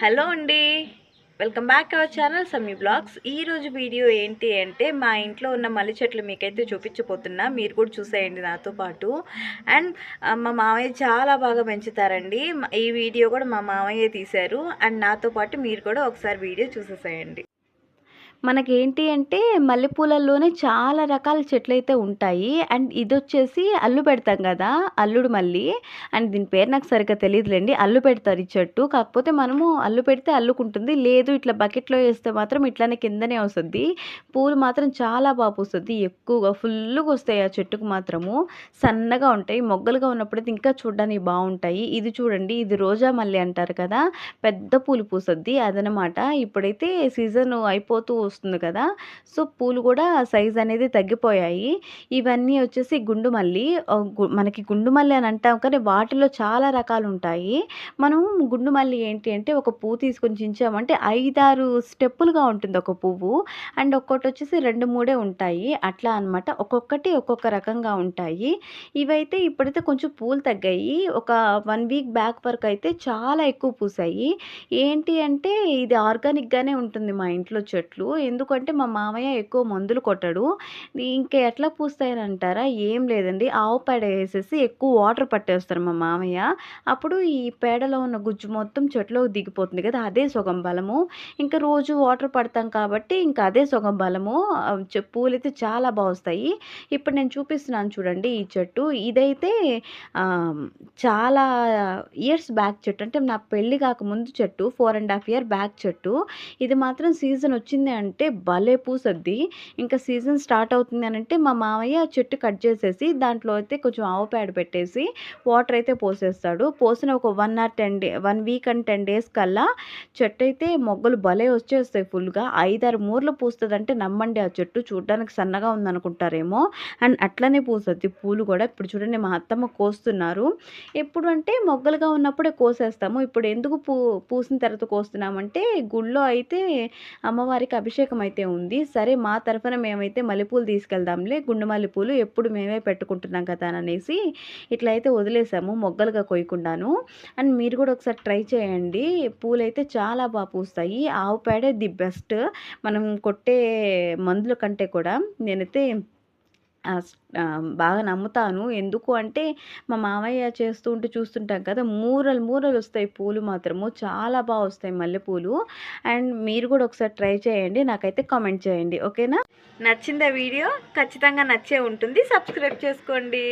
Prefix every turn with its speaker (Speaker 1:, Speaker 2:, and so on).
Speaker 1: Hello అండి. Welcome back our channel Sami blogs. ఈరోజు video ఏంటి అంటే మా ఇంట్లో ఉన్న మల్లె చెట్లు మీకైతే చూపించబోతున్నా. మీరు కూడా చూసేయండి నాతో పాటు. అండ్ మా మామయ్య చాలా బాగా పెంచుతారండి. ఈ వీడియో కూడా మా మామయ్య తీశారు. అండ్ నాతో పాటు మీరు కూడా ఒకసారి వీడియో చూసేసేయండి. మనకేంటి అంటే మల్లెపూలల్లోనే చాలా రకాల చెట్లు అయితే ఉంటాయి. అండ్ ఇది వచ్చేసి అల్లు పెడతాం కదా అల్లుడు మల్లి అండ్ దీని పేరు నాకు సరిగ్గా తెలియదులేండి అల్లు పెడతారు ఈ చెట్టు. కాకపోతే మనము అల్లు పెడితే అల్లుకుంటుంది. లేదు ఇట్లా బకెట్లో వేస్తే మాత్రం ఇట్లానే కిందనే వస్తుంది. పూలు మాత్రం చాలా బాగా పూస్తుంది. ఎక్కువగా ఫుల్గా వస్తాయి ఆ చెట్టుకు మాత్రము. సన్నగా ఉంటాయి. మొగ్గలుగా ఉన్నప్పుడైతే ఇంకా చూడడానికి బాగుంటాయి. ఇది చూడండి ఇది రోజా మల్లి అంటారు కదా పెద్ద పూలు పూస్తుంది అదనమాట. ఇప్పుడైతే సీజన్ అయిపోతూ వస్తుంది కదా. సో పూలు కూడా సైజ్ అనేది తగ్గిపోయాయి. ఇవన్నీ వచ్చేసి గుండు మల్లి. మనకి గుండు మల్లి అని అంటాం కానీ వాటిలో చాలా రకాలు ఉంటాయి మనం గుండు మల్లి ఏంటి అంటే ఒక పువ్వు తీసుకొని చించామంటే ఐదారు స్టెప్పులుగా ఉంటుంది ఒక పువ్వు. అండ్ ఒక్కొక్కటి వచ్చేసి రెండు మూడే ఉంటాయి. అట్లా అన్నమాట. ఒక్కొక్కటి ఒక్కొక్క రకంగా ఉంటాయి. ఇవైతే ఇప్పుడైతే కొంచెం పూలు తగ్గాయి. ఒక వన్ వీక్ బ్యాక్ వరకు అయితే చాలా ఎక్కువ పూసాయి. ఏంటి అంటే ఇది ఆర్గానిక్గానే ఉంటుంది మా ఇంట్లో చెట్లు. ఎందుకంటే మా మామయ్య ఎక్కువ మందులు కొట్టడు. ఇంకా ఎట్లా పూస్తాయని అంటారా ఏం లేదండి. ఆవు పేడ వేసేసి ఎక్కువ వాటర్ పట్టేస్తారు మా మామయ్య. అప్పుడు ఈ పేడలో ఉన్న గుజ్జు మొత్తం చెట్లోకి దిగిపోతుంది కదా అదే సుగం బలము. ఇంకా రోజు వాటర్ పడతాం కాబట్టి ఇంకా అదే సుగం బలము. చె- పూలైతే చాలా బాగుస్తాయి ఇప్పుడు నేను చూపిస్తున్నాను చూడండి ఈ చెట్టు. ఇదైతే చాలా ఇయర్స్ బ్యాక్ చెట్టు. అంటే నా పెళ్ళి కాకముందు చెట్టు. Four and half year back చెట్టు. ఇది మాత్రం సీజన్ వచ్చింది అంటే భలే పూసద్ది. ఇంకా సీజన్ స్టార్ట్ అవుతుంది అని అంటే మా మామయ్య ఆ చెట్టు కట్ చేసేసి దాంట్లో అయితే కొంచెం ఆవు పేడ పెట్టేసి వాటర్ అయితే పోసేస్తాడు. పోసిన ఒక one or ten day one week and ten days కల్లా చెట్టు అయితే మొగ్గలు భలే వచ్చేస్తాయి ఫుల్గా. ఐదారు మూరలు పూస్తుంది అంటే నమ్మండి ఆ చెట్టు చూడడానికి సన్నగా ఉందనుకుంటారేమో. అండ్ అట్లనే పూసద్ది. పూలు కూడా ఇప్పుడు చూడండి మా అత్తమ్మ కోస్తున్నారు. ఎప్పుడు అంటే మొగ్గలుగా ఉన్నప్పుడే కోసేస్తాము. ఇప్పుడు ఎందుకు పూ పూసిన తర్వాత కోస్తున్నామంటే గుళ్ళో అయితే అమ్మవారికి అభిషేకం అయితే ఉంది. సరే మా తరఫున మేమైతే మల్లెపూలు తీసుకెళ్దాంలే గుండు మల్లెపూలు ఎప్పుడు మేమే పెట్టుకుంటున్నాం కదా అని అనేసి ఇట్లా అయితే వదిలేసాము మొగ్గలుగా కొయ్యకుండాను. అండ్ మీరు కూడా ఒకసారి ట్రై చేయండి. పూలైతే చాలా బాగా పూస్తాయి. ఆవు పేడే ది బెస్ట్. మనం కొట్టే మందుల కంటే కూడా నేనైతే బాగా నమ్ముతాను. ఎందుకు అంటే మా మామయ్య చేస్తూ ఉంటే చూస్తుంటాం కదా మూరలు మూరలు వస్తాయి పూలు మాత్రము. చాలా బాగా వస్తాయి మల్లెపూలు. అండ్ మీరు కూడా ఒకసారి ట్రై చేయండి. నాకైతే కామెంట్ చేయండి. ఓకేనా? నచ్చిందా వీడియో? ఖచ్చితంగా నచ్చే ఉంటుంది. సబ్స్క్రైబ్ చేసుకోండి.